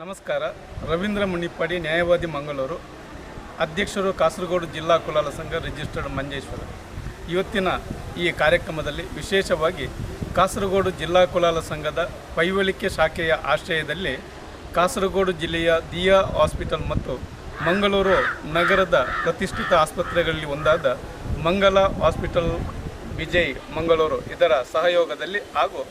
ನಮಸ್ಕಾರ. ರವೀಂದ್ರ ಮುನಿಪ್ಪಡಿ ನ್ಯಾಯವಾದಿ ಮಂಗಳೂರು. ಅಧ್ಯಕ್ಷರು ಕಾಸರಗೋಡು ಜಿಲ್ಲಾ ಕುಲಾಲ ಸಂಘ ರಿಜಿಸ್ಟರ್ಡ್ ಮಂಜೇಶ್ವರ. ಇವತ್ತಿನ ಈ ಕಾರ್ಯಕ್ರಮದಲ್ಲಿ ವಿಶೇಷವಾಗಿ ಕಾಸರಗೋಡು ಜಿಲ್ಲಾ ಕುಲಾಲ ಸಂಘದ ಪೈವಳಿಕೆ ಶಾಖೆಯ ಆಶ್ರಯದಲ್ಲಿ ಕಾಸರಗೋಡು ಜಿಲ್ಲೆಯ ದಿಯಾ ಹಾಸ್ಪಿಟಲ್ ಮತ್ತು ಮಂಗಳೂರು ನಗರದ ಪ್ರತಿಷ್ಠಿತ ಆಸ್ಪತ್ರೆಗಳಲ್ಲಿ ಒಂದಾದ ಮಂಗಲ ಹಾಸ್ಪಿಟಲ್ ವಿಜಯ್ ಮಂಗಳೂರು ಇದರ ಸಹಯೋಗದಲ್ಲಿ ಹಾಗೂ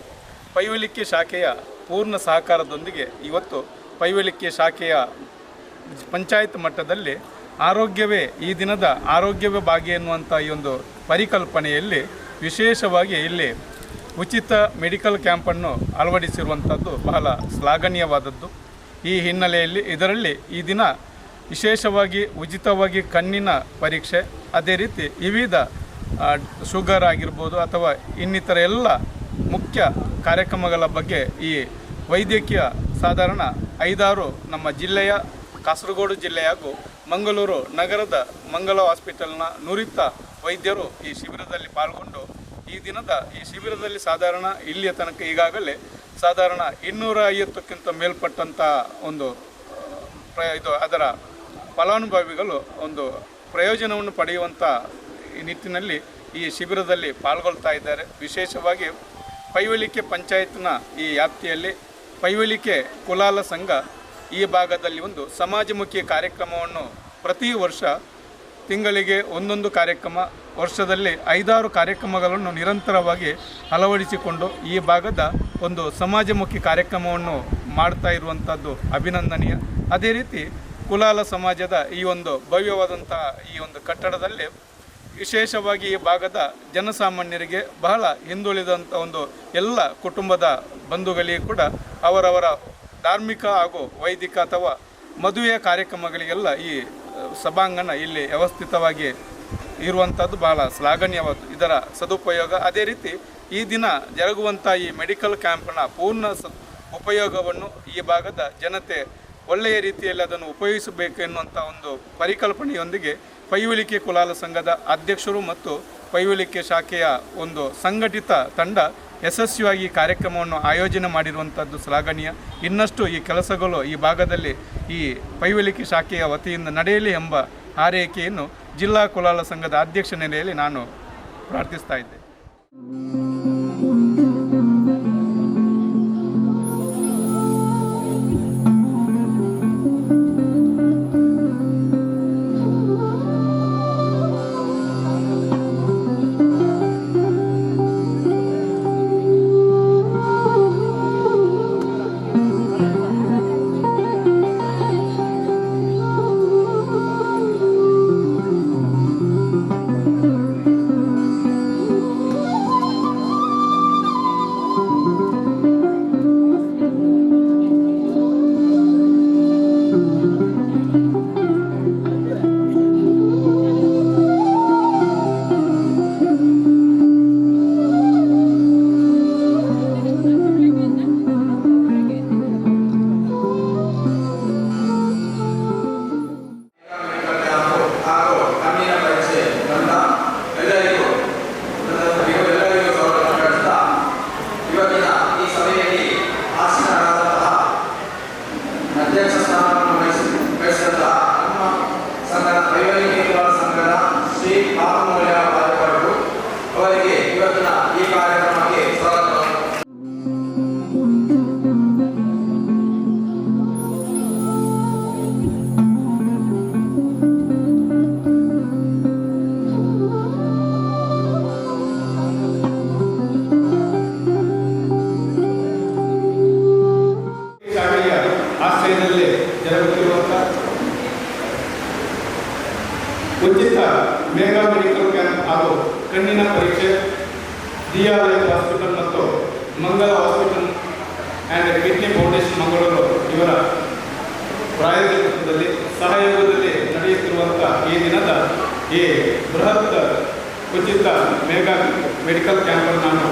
ಪೈವಳಿಕೆ ಶಾಖೆಯ ಪೂರ್ಣ ಸಹಕಾರದೊಂದಿಗೆ ಇವತ್ತು ಪೈವಳಿಕೆ ಶಾಖೆಯ ಪಂಚಾಯತ್ ಮಟ್ಟದಲ್ಲಿ ಆರೋಗ್ಯವೇ ಈ ದಿನದ ಆರೋಗ್ಯವೇ ಭಾಗ್ಯ ಎನ್ನುವಂಥ ಈ ಒಂದು ಪರಿಕಲ್ಪನೆಯಲ್ಲಿ ವಿಶೇಷವಾಗಿ ಇಲ್ಲಿ ಉಚಿತ ಮೆಡಿಕಲ್ ಕ್ಯಾಂಪನ್ನು ಅಳವಡಿಸಿರುವಂಥದ್ದು ಬಹಳ ಶ್ಲಾಘನೀಯವಾದದ್ದು. ಈ ಹಿನ್ನೆಲೆಯಲ್ಲಿ ಇದರಲ್ಲಿ ಈ ದಿನ ವಿಶೇಷವಾಗಿ ಉಚಿತವಾಗಿ ಕಣ್ಣಿನ ಪರೀಕ್ಷೆ, ಅದೇ ರೀತಿ ವಿವಿಧ ಶುಗರ್ ಆಗಿರ್ಬೋದು ಅಥವಾ ಇನ್ನಿತರ ಎಲ್ಲ ಮುಖ್ಯ ಕಾರ್ಯಕ್ರಮಗಳ ಬಗ್ಗೆ ಈ ವೈದ್ಯಕೀಯ ಸಾಧಾರಣ ಐದಾರು ನಮ್ಮ ಜಿಲ್ಲೆಯ ಕಾಸರಗೋಡು ಜಿಲ್ಲೆ ಹಾಗೂ ಮಂಗಳೂರು ನಗರದ ಮಂಗಳ ಹಾಸ್ಪಿಟಲ್ನ ನುರಿತ ವೈದ್ಯರು ಈ ಶಿಬಿರದಲ್ಲಿ ಪಾಲ್ಗೊಂಡು ಈ ದಿನದ ಈ ಶಿಬಿರದಲ್ಲಿ ಸಾಧಾರಣ ಇಲ್ಲಿಯ ತನಕ ಈಗಾಗಲೇ ಸಾಧಾರಣ ಇನ್ನೂರ ಐವತ್ತಕ್ಕಿಂತ ಮೇಲ್ಪಟ್ಟಂಥ ಒಂದು ಇದು ಅದರ ಫಲಾನುಭವಿಗಳು ಒಂದು ಪ್ರಯೋಜನವನ್ನು ಪಡೆಯುವಂಥ ಈ ನಿಟ್ಟಿನಲ್ಲಿ ಈ ಶಿಬಿರದಲ್ಲಿ ಪಾಲ್ಗೊಳ್ತಾ ಇದ್ದಾರೆ. ವಿಶೇಷವಾಗಿ ಪೈವಳಿಕೆ ಪಂಚಾಯತ್ನ ಈ ವ್ಯಾಪ್ತಿಯಲ್ಲಿ ಪೈವಳಿಕೆ ಕುಲಾಲ ಸಂಘ ಈ ಭಾಗದಲ್ಲಿ ಒಂದು ಸಮಾಜಮುಖಿ ಕಾರ್ಯಕ್ರಮವನ್ನು ಪ್ರತಿ ವರ್ಷ ತಿಂಗಳಿಗೆ ಒಂದೊಂದು ಕಾರ್ಯಕ್ರಮ, ವರ್ಷದಲ್ಲಿ ಐದಾರು ಕಾರ್ಯಕ್ರಮಗಳನ್ನು ನಿರಂತರವಾಗಿ ಅಳವಡಿಸಿಕೊಂಡು ಈ ಭಾಗದ ಒಂದು ಸಮಾಜಮುಖಿ ಕಾರ್ಯಕ್ರಮವನ್ನು ಮಾಡ್ತಾ ಇರುವಂಥದ್ದು ಅಭಿನಂದನೀಯ. ಅದೇ ರೀತಿ ಕುಲಾಲ ಸಮಾಜದ ಈ ಒಂದು ಭವ್ಯವಾದಂಥ ಈ ಒಂದು ಕಟ್ಟಡದಲ್ಲಿ ವಿಶೇಷವಾಗಿ ಈ ಭಾಗದ ಜನಸಾಮಾನ್ಯರಿಗೆ ಬಹಳ ಹಿಂದುಳಿದಂಥ ಒಂದು ಎಲ್ಲ ಕುಟುಂಬದ ಬಂಧುಗಳಿಗೆ ಕೂಡ ಅವರವರ ಧಾರ್ಮಿಕ ಹಾಗೂ ವೈದಿಕ ಅಥವಾ ಮದುವೆಯ ಕಾರ್ಯಕ್ರಮಗಳಿಗೆಲ್ಲ ಈ ಸಭಾಂಗಣ ಇಲ್ಲಿ ವ್ಯವಸ್ಥಿತವಾಗಿ ಇರುವಂಥದ್ದು ಬಹಳ ಶ್ಲಾಘನೀಯವಾದ್ದು. ಇದರ ಸದುಪಯೋಗ ಅದೇ ರೀತಿ ಈ ದಿನ ಜರುಗುವಂಥ ಈ ಮೆಡಿಕಲ್ ಕ್ಯಾಂಪ್ನ ಪೂರ್ಣ ಸ, ಉಪಯೋಗವನ್ನು ಈ ಭಾಗದ ಜನತೆ ಒಳ್ಳೆಯ ರೀತಿಯಲ್ಲಿ ಅದನ್ನು ಉಪಯೋಗಿಸಬೇಕು ಎನ್ನುವಂಥ ಒಂದು ಪರಿಕಲ್ಪನೆಯೊಂದಿಗೆ ಪೈವಳಿಕೆ ಕುಲಾಲ ಸಂಘದ ಅಧ್ಯಕ್ಷರು ಮತ್ತು ಪೈವಳಿಕೆ ಶಾಖೆಯ ಒಂದು ಸಂಘಟಿತ ತಂಡ ಯಶಸ್ವಿಯಾಗಿ ಕಾರ್ಯಕ್ರಮವನ್ನು ಆಯೋಜನೆ ಮಾಡಿರುವಂಥದ್ದು ಶ್ಲಾಘನೀಯ. ಇನ್ನಷ್ಟು ಈ ಕೆಲಸಗಳು ಈ ಭಾಗದಲ್ಲಿ ಈ ಪೈವಳಿಕೆ ಶಾಖೆಯ ವತಿಯಿಂದ ನಡೆಯಲಿ ಎಂಬ ಹಾರೈಕೆಯನ್ನು ಜಿಲ್ಲಾ ಕುಲಾಲ ಸಂಘದ ಅಧ್ಯಕ್ಷ ನೆಲೆಯಲ್ಲಿ ನಾನು ಪ್ರಾರ್ಥಿಸ್ತಾ ಇದ್ದೆ ಕ್ಯಾಂಪ್ ಪರೀಕ್ಷೆ, ಡಿ ಆರ್ ಹಾಸ್ಪಿಟಲ್ ಮತ್ತು Mangala hospital and kidney foundation Mangaluru ಇವರ ಪ್ರಾಯೋಜಕತ್ವದಲ್ಲಿ ಸಹಯೋಗದಲ್ಲಿ ನಡೆಯುತ್ತಿರುವಂಥ ಈ ದಿನದ ಈ ಬೃಹತ್ ಉಚಿತ ಮೆಗಾ ಮೆಡಿಕಲ್ ಕ್ಯಾಂಪನ್ನು ನಾನು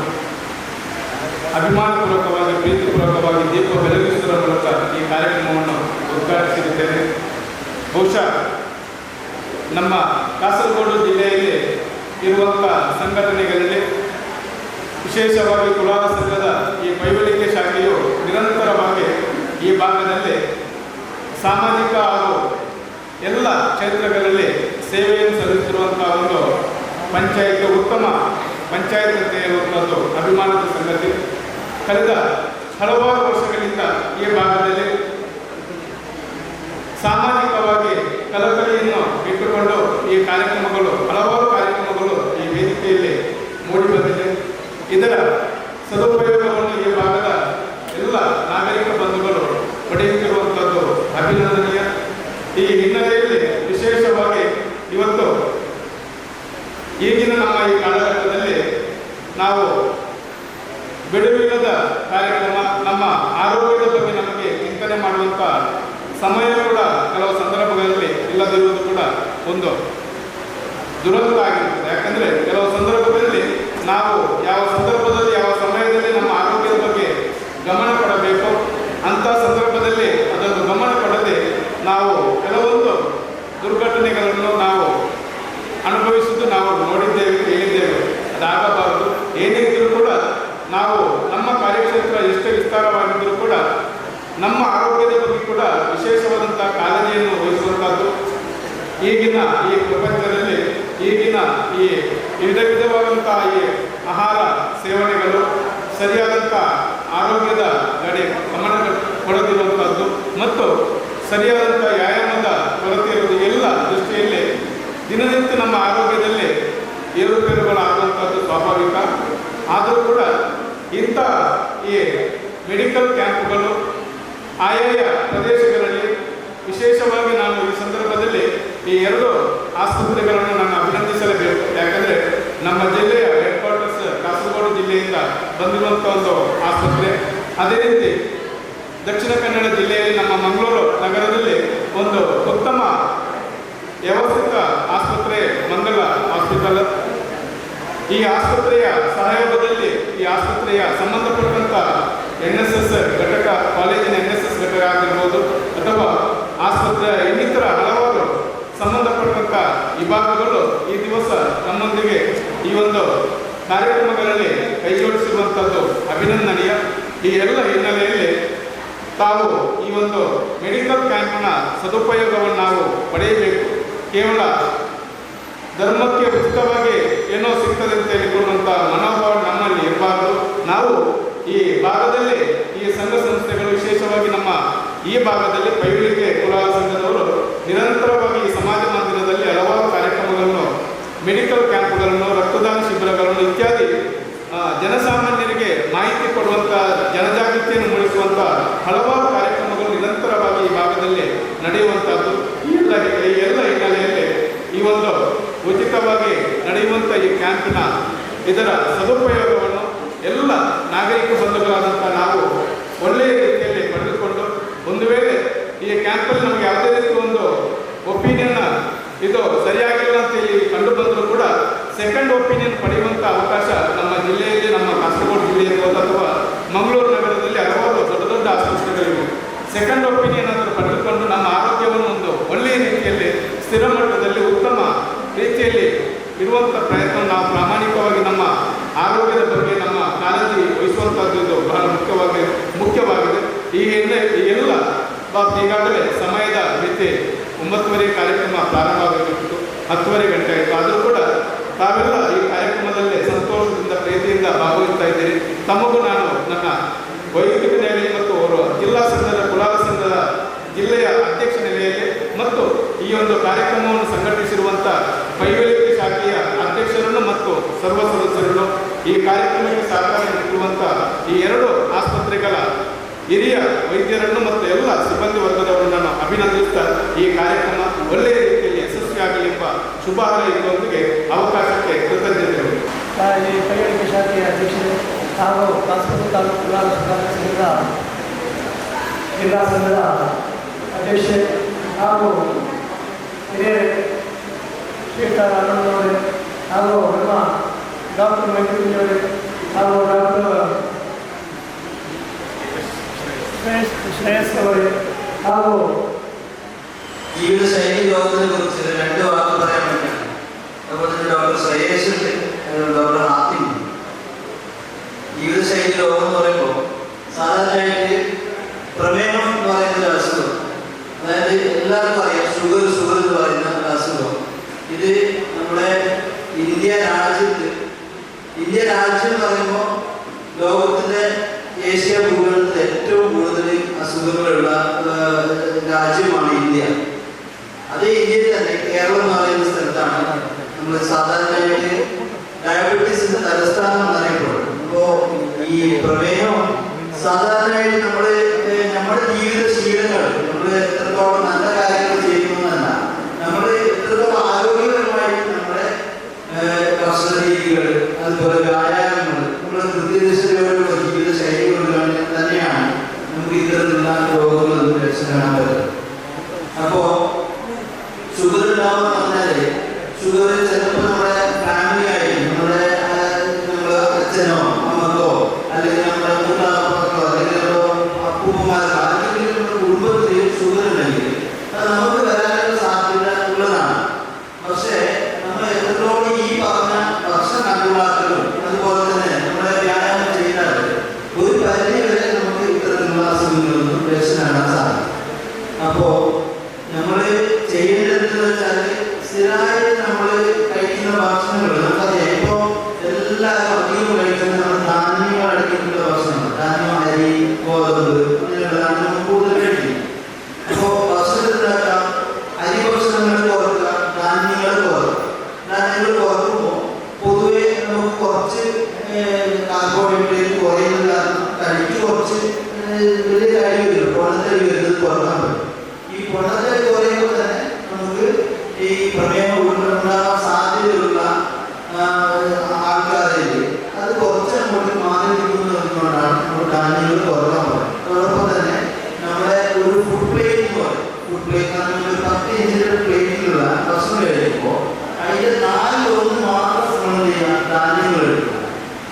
ಅಭಿಮಾನಪೂರ್ವಕವಾಗಿ, ಪ್ರೀತಿಪೂರ್ವಕವಾಗಿ, ದೀಪ ಬೆಳಗಿಸುವ ಮೂಲಕ ಈ ಕಾರ್ಯಕ್ರಮವನ್ನು ಉದ್ಘಾಟಿಸಿರುತ್ತೇನೆ. ಬಹುಶಃ ನಮ್ಮ ಕಾಸರಗೋಡು ಜಿಲ್ಲೆಯಲ್ಲಿ ಇರುವಂಥ ಸಂಘಟನೆಗಳಲ್ಲಿ ವಿಶೇಷವಾಗಿ ಕುಲಾಲ ಸಂಘದ ಈ ಪೈವಳಿಕೆ ಶಾಖೆಯು ನಿರಂತರವಾಗಿ ಈ ಭಾಗದಲ್ಲಿ ಸಾಮಾಜಿಕ ಹಾಗೂ ಎಲ್ಲ ಕ್ಷೇತ್ರಗಳಲ್ಲಿ ಸೇವೆಯನ್ನು ಸಲ್ಲಿಸಿರುವಂತಹ ಒಂದು ಪಂಚಾಯತ್, ಉತ್ತಮ ಪಂಚಾಯತ್ ಅಂತ ಹೇಳುವಂಥದ್ದು ಅಭಿಮಾನದ ಸಂಗತಿ. ಕಳೆದ ಹಲವಾರು ವರ್ಷಗಳಿಂದ ಈ ಭಾಗದಲ್ಲಿ ಸಾಮಾಜಿಕವಾಗಿ ಕಲಕಲೆಯನ್ನು ಇಟ್ಟುಕೊಂಡು ಈ ಕಾರ್ಯಕ್ರಮಗಳು ಹಲವಾರು ಕಾರ್ಯಕ್ರಮಗಳು ಈ ವೇದಿಕೆಯಲ್ಲಿ ಮೂಡಿಬಂದಿದೆ ಇದರ ಸದುಪಯೋಗವನ್ನು ಈ ಭಾಗದ ಎಲ್ಲ ನಾಗರಿಕ ಬಂಧುಗಳು ಪಡೆಯುತ್ತಿರುವಂಥದ್ದು ಅಭಿನಂದನೀಯ. ಈ ಹಿನ್ನೆಲೆಯಲ್ಲಿ ವಿಶೇಷವಾಗಿ ಇವತ್ತು ಈಗಿನ ನಮ್ಮ ಈ ಕಾಲಘಟ್ಟದಲ್ಲಿ ನಾವು ಬಿಡುವಿಲ್ಲದ ಕಾರ್ಯಕ್ರಮ, ನಮ್ಮ ಆರೋಗ್ಯದ ಬಗ್ಗೆ ನಮಗೆ ಚಿಂತನೆ ಮಾಡುವಂಥ ಸಮಯ ಕೂಡ ಕೆಲವು ಸಂದರ್ಭಗಳಲ್ಲಿ ಇಲ್ಲದಿರುವುದು ಕೂಡ ಒಂದು ದುರಂತ ಆಗಿರುತ್ತದೆ ಯಾಕಂದರೆ ಕೆಲವು ಸಂದರ್ಭದಲ್ಲಿ ನಾವು ಯಾವ ಸಂದರ್ಭದಲ್ಲಿ, ಯಾವ ಸಮಯದಲ್ಲಿ ನಮ್ಮ ಆರೋಗ್ಯದ ಬಗ್ಗೆ ಗಮನ ಕೊಡಬೇಕು? ಅಂಥ ಸಂದರ್ಭದಲ್ಲಿ ಅದನ್ನು ಗಮನ ಕೊಡದೆ ನಾವು ಕೆಲವೊಂದು ದುರ್ಘಟನೆಗಳನ್ನು ನಾವು ಅನುಭವಿಸುವುದು ನಾವು ನೋಡಿದ್ದೇವೆ, ಕೇಳಿದ್ದೇವೆ. ಅದಾಗಬಾರದು. ಏನೇ ಇದ್ದರೂ ಕೂಡ ನಾವು ನಮ್ಮ ಕಾರ್ಯಕ್ಷೇತ್ರ ಎಷ್ಟು ವಿಸ್ತಾರವಾಗಿದ್ದರೂ ಕೂಡ ನಮ್ಮ ಆರೋಗ್ಯದ ಬಗ್ಗೆ ಕೂಡ ವಿಶೇಷವಾದಂಥ ಕಾಳಜಿಯನ್ನು ವಹಿಸುವಂಥದ್ದು. ಈಗಿನ ಈ ಪ್ರಪಂಚದಲ್ಲಿ, ಈಗಿನ ಈ ವಿಧ ವಿಧವಾದಂತಹ ಈ ಆಹಾರ ಸೇವನೆಗಳು ಸರಿಯಾದಂಥ ಆರೋಗ್ಯದ ಕಡೆ ಗಮನ ಕೊಡದಿರುವಂಥದ್ದು ಮತ್ತು ಸರಿಯಾದಂಥ ವ್ಯಾಯಾಮದ ಕೊರತೆ ಇರುವುದು ಎಲ್ಲ ದೃಷ್ಟಿಯಲ್ಲಿ ದಿನನಿತ್ಯ ನಮ್ಮ ಆರೋಗ್ಯದಲ್ಲಿ ಏರುಪೇರುಗಳಾಗುವಂಥದ್ದು ಸ್ವಾಭಾವಿಕ. ಆದರೂ ಕೂಡ ಇಂಥ ಈ ಮೆಡಿಕಲ್ ಕ್ಯಾಂಪ್ಗಳು ಆಯಾಯ ಪ್ರದೇಶಗಳಲ್ಲಿ ವಿಶೇಷವಾಗಿ ನಾನು ಈ ಸಂದರ್ಭದಲ್ಲಿ ಈ ಎರಡು ಆಸ್ಪತ್ರೆಗಳನ್ನು ನಾನು ಅಭಿನಂದಿಸಲೇಬೇಕು. ಯಾಕಂದರೆ ನಮ್ಮ ಜಿಲ್ಲೆಯ ಹೆಡ್ ಕ್ವಾರ್ಟರ್ಸ್ ಕಾಸರಗೋಡು ಜಿಲ್ಲೆಯಿಂದ ಬಂದಿರುವಂತ ಒಂದು ಆಸ್ಪತ್ರೆ. ಅದೇ ರೀತಿ ದಕ್ಷಿಣ ಕನ್ನಡ ಜಿಲ್ಲೆಯಲ್ಲಿ ನಮ್ಮ ಮಂಗಳೂರು ನಗರದಲ್ಲಿ ಒಂದು ಉತ್ತಮ ವ್ಯವಸ್ಥಿತ ಆಸ್ಪತ್ರೆ, ಮಂಗಲ ಹಾಸ್ಪಿಟಲ್. ಈ ಆಸ್ಪತ್ರೆಯ ಸಹಯೋಗದಲ್ಲಿ ಈ ಆಸ್ಪತ್ರೆಯ ಸಂಬಂಧಪಟ್ಟಂತ ಎನ್ ಎಸ್ ಎಸ್ ಘಟಕ, ಕಾಲೇಜಿನ ಎನ್ ಎಸ್ ಎಸ್ ಘಟಕ ಆಗಿರ್ಬೋದು, ಅಥವಾ ಆಸ್ಪತ್ರೆಯ ಇನ್ನಿತರ ಹಲವಾರು ಸಂಬಂಧಪಟ್ಟಂತ ವಿಭಾಗಗಳು ಈ ದಿವಸ ನಮ್ಮೊಂದಿಗೆ ಈ ಒಂದು ಕಾರ್ಯಕ್ರಮಗಳಲ್ಲಿ ಕೈಜೋಡಿಸಿರುವಂಥದ್ದು ಅಭಿನಂದನೀಯ. ಈ ಎಲ್ಲ ಹಿನ್ನೆಲೆಯಲ್ಲಿ ತಾವು ಈ ಒಂದು ಮೆಡಿಕಲ್ ಕ್ಯಾಂಪ್ನ ಸದುಪಯೋಗವನ್ನು ನಾವು ಪಡೆಯಬೇಕು. ಕೇವಲ ಧರ್ಮಕ್ಕೆ ಉಚಿತವಾಗಿ ಏನೋ ಸಿಗ್ತದೆ ಅಂತ ಹೇಳಿಕೊಳ್ಳುವಂಥ ಮನೋಭಾವ ನಮ್ಮಲ್ಲಿ ಇರಬಾರದು. ನಾವು ಈ ಭಾಗದಲ್ಲಿ ಈ ಸಂಘ ಸಂಸ್ಥೆಗಳು ವಿಶೇಷವಾಗಿ ನಮ್ಮ ಈ ಭಾಗದಲ್ಲಿ ಪೈವಿಳಿಕೆ ಕುಲಾಲ ಸಂಘದವರು ನಿರಂತರವಾಗಿ ಈ ಸಮಾಜ ಮಂದಿರದಲ್ಲಿ ಹಲವಾರು ಕಾರ್ಯಕ್ರಮಗಳನ್ನು ಮೆಡಿಕಲ್ ಕ್ಯಾಂಪ್ಗಳನ್ನು ರಕ್ತದಾನ ಶಿಬಿರಗಳನ್ನು ಇತ್ಯಾದಿ ಆ, ಜನಸಾಮಾನ್ಯರಿಗೆ ಮಾಹಿತಿ ಕೊಡುವಂಥ ಜನಜಾಗೃತಿಯನ್ನು ಮೂಡಿಸುವಂಥ ಹಲವಾರು ಕಾರ್ಯಕ್ರಮಗಳು ನಿರಂತರವಾಗಿ ಈ ಭಾಗದಲ್ಲಿ ನಡೆಯುವಂಥದ್ದು ಈ ಎಲ್ಲ ಎಲ್ಲ ಹಿನ್ನೆಲೆಯಲ್ಲಿ ಈ ಒಂದು ಉಚಿತವಾಗಿ ನಡೆಯುವಂಥ ಈ ಕ್ಯಾಂಪಿನ ಇದರ ಸದುಪಯೋಗವನ್ನು ಎಲ್ಲ ನಾಗರಿಕ ಬಂಧುಗಳಾದಂಥ ನಾವು ಒಳ್ಳೆಯ ರೀತಿಯಲ್ಲಿ ಪಡೆದುಕೊಂಡು ಒಂದು ವೇಳೆ ಈ ಕ್ಯಾಂಪಲ್ಲಿ ನಮಗೆ ಯಾವುದೇ ರೀತಿ ಒಂದು ಒಪಿನಿಯನ್ ಇದು ಸರಿಯಾಗಿಲ್ಲ ಅಂತ ಹೇಳಿ ಕಂಡು ಬಂದರೂ ಕೂಡ ಸೆಕೆಂಡ್ ಒಪಿನಿಯನ್ ಪಡೆಯುವಂಥ ಅವಕಾಶ ನಮ್ಮ ಜಿಲ್ಲೆಯಲ್ಲಿ ನಮ್ಮ ಕಾಸರಗೋಡು ಜಿಲ್ಲೆ ಇರ್ಬೋದು ಅಥವಾ ಮಂಗಳೂರು ನಗರದಲ್ಲಿ ಹಲವಾರು ದೊಡ್ಡ ದೊಡ್ಡ ಆಸ್ಪತ್ರೆಗಳಿವೆ ಸೆಕೆಂಡ್ ಒಪಿನಿಯನ್ ಅನ್ನು ಪಡೆದುಕೊಂಡು ನಮ್ಮ ಆರೋಗ್ಯವನ್ನು ಒಂದು ಒಳ್ಳೆಯ ರೀತಿಯಲ್ಲಿ ಸ್ಥಿರ ಮಟ್ಟದಲ್ಲಿ ಉತ್ತಮ ರೀತಿಯಲ್ಲಿ ಇರುವಂಥ ಪ್ರಯತ್ನ ನಾವು ಪ್ರಾಮಾಣಿಕವಾಗಿ ನಮ್ಮ ಆರೋಗ್ಯದ ಬಗ್ಗೆ ನಮ್ಮ ಕಾಳಜಿ ವಹಿಸುವಂಥದ್ದು ಇದು ಬಹಳ ಮುಖ್ಯವಾಗಿ ಮುಖ್ಯವಾಗಿದೆ ಈ ಬಾಬ್ ಈಗಾಗಲೇ ಸಮಯದ ಮಿತಿ ಒಂಬತ್ತುವರೆ ಕಾರ್ಯಕ್ರಮ ಪ್ರಾರಂಭ ಆಗಬೇಕಿತ್ತು ಹತ್ತುವರೆ ಗಂಟೆ ಆಯಿತು. ಆದರೂ ಕೂಡ ತಾವೆಲ್ಲ ಈ ಕಾರ್ಯಕ್ರಮದಲ್ಲಿ ಸಂತೋಷದಿಂದ, ಪ್ರೀತಿಯಿಂದ ಭಾಗವಹಿಸ್ತಾ ಇದ್ದೀರಿ. ತಮಗೂ ನಾನು ನನ್ನ ವೈಯಕ್ತಿಕ ನೆಲೆಯಲ್ಲಿ ಮತ್ತು ಅವರು ಜಿಲ್ಲಾ ಸಂಘದ, ಕುಲಾಲ ಸಂಘದ ಜಿಲ್ಲೆಯ ಅಧ್ಯಕ್ಷ ನೆಲೆಯಲ್ಲಿ ಮತ್ತು ಈ ಒಂದು ಕಾರ್ಯಕ್ರಮವನ್ನು ಸಂಘಟಿಸಿರುವಂಥ ಪೈವೇಲಿಕೆ ಶಾಖೆಯ ಅಧ್ಯಕ್ಷರನ್ನು ಮತ್ತು ಸರ್ವ ಸದಸ್ಯರನ್ನು ಈ ಕಾರ್ಯಕ್ರಮಕ್ಕೆ ಸಹಕಾರ ನೀಡಿರುವಂಥ ಈ ಎರಡು ಆಸ್ಪತ್ರೆಗಳ ಹಿರಿಯ ವೈದ್ಯರನ್ನು ಮತ್ತು ಎಲ್ಲ ಸಿಬ್ಬಂದಿ ವರ್ಗದವರನ್ನು ನಾನು ಅಭಿನಂದಿಸ್ತಾ ಈ ಕಾರ್ಯಕ್ರಮ ಒಳ್ಳೆಯ ರೀತಿಯಲ್ಲಿ ಯಶಸ್ವಿಯಾಗಲಿ ಎಂಬ ಶುಭ ಹಾರೈಕೆಯೊಂದಿಗೆ ಅವಕಾಶಕ್ಕೆ ಕೃತಜ್ಞತೆಗಳು ಕೈಗಾರಿಕೆ ಶಾಖೆಯ ಅಧ್ಯಕ್ಷರು ಹಾಗೂ ಕಾಸರಗೋಡು ತಾಲೂಕು ಸಂಘದ ಜಿಲ್ಲಾ ಸಂಘದ ಅಧ್ಯಕ್ಷೆ ಹಾಗೂ ಹಿರಿಯ ಶ್ರೀಯುತ ಆನಂದವರೇ ಹಾಗೂ ನಮ್ಮ ಡಾಕ್ಟರ್ ಮೈತ್ರಿಯವರೇ ಹಾಗೂ ಡಾಕ್ಟರ್ ಶ್ರೇಯಸ್ಕರೇ ಹಾಗೂ ಜೀವನ ಶೈಲಿ ಯೋಗದ ಗುರುತಿಸಿದ ರೆಂಡು ವಾಕ್ಯ സയൻസിന്റെ തലസ്ഥാനം എന്നറിയപ്പെടും ഈ പ്രമേയം സാധാരണയായിട്ട് നമ്മൾ നമ്മുടെ ജീവിത ശീലങ്ങൾ നമ്മൾ എത്രത്തോളം നല്ല കാര്യങ്ങൾ ചെയ്യുന്നതല്ല. നമ്മൾ എത്രത്തോളം ആരോഗ്യപരമായിട്ട് നമ്മുടെ ഭക്ഷണ രീതികൾ അതുപോലെ Lord, നമ്മൾ പത്ത് ഇഞ്ചിന്റെ പ്ലേറ്റിലുള്ള ഭക്ഷണം കഴിക്കുമ്പോൾ അതിന്റെ നാലിൽ ഒന്ന് മാത്രം നമ്മൾ ചെയ്യാം ധാന്യങ്ങൾ എടുക്കുക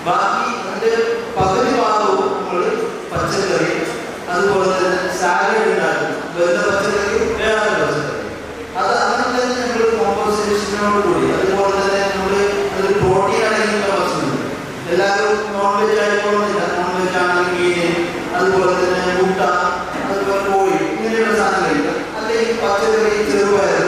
ബാക്കി അതിന്റെ പകുതി ഭാഗവും നമ്മൾ പച്ചക്കറി അതുപോലെ തന്നെ സാലഡ് ഉണ്ടാക്കും വെറുതെ പച്ചക്കറി വേറെ പച്ചക്കറി അത് അങ്ങനെ തന്നെ നമ്മൾ കോമ്പൻസേഷനോട് കൂടി അതുപോലെ തന്നെ നമ്മൾ അത് പ്രോട്ടീൻ അടങ്ങിയുള്ള ഭക്ഷണം എല്ലാവരും നോൺ വെജ് ആയിക്കോളുന്നില്ല നോൺ ആണെങ്കിൽ അതുപോലെ തന്നെ മുട്ട பத்து திருவள்ளு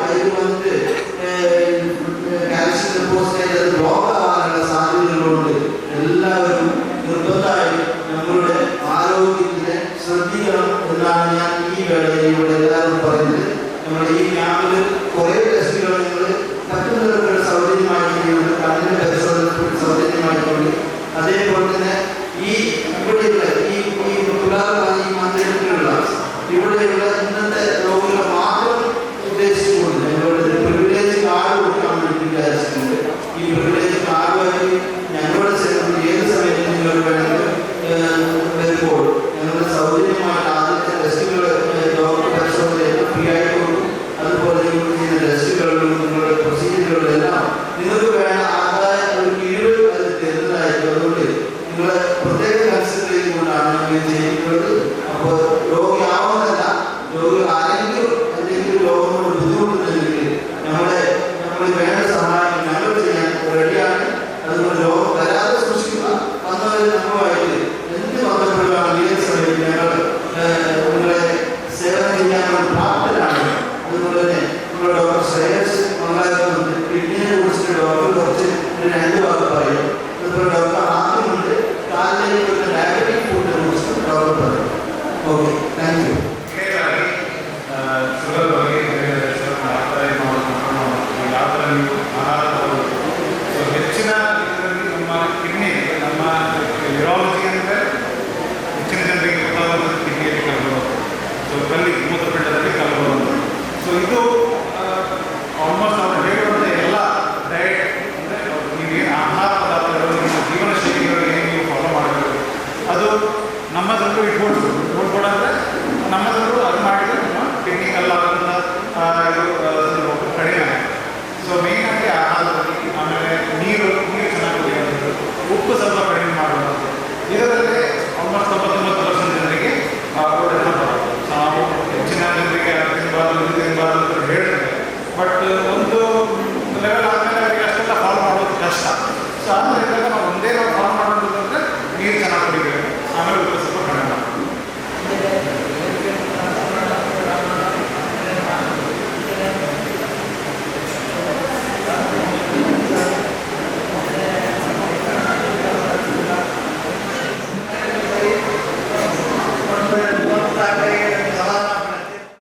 ആയിരമാണ്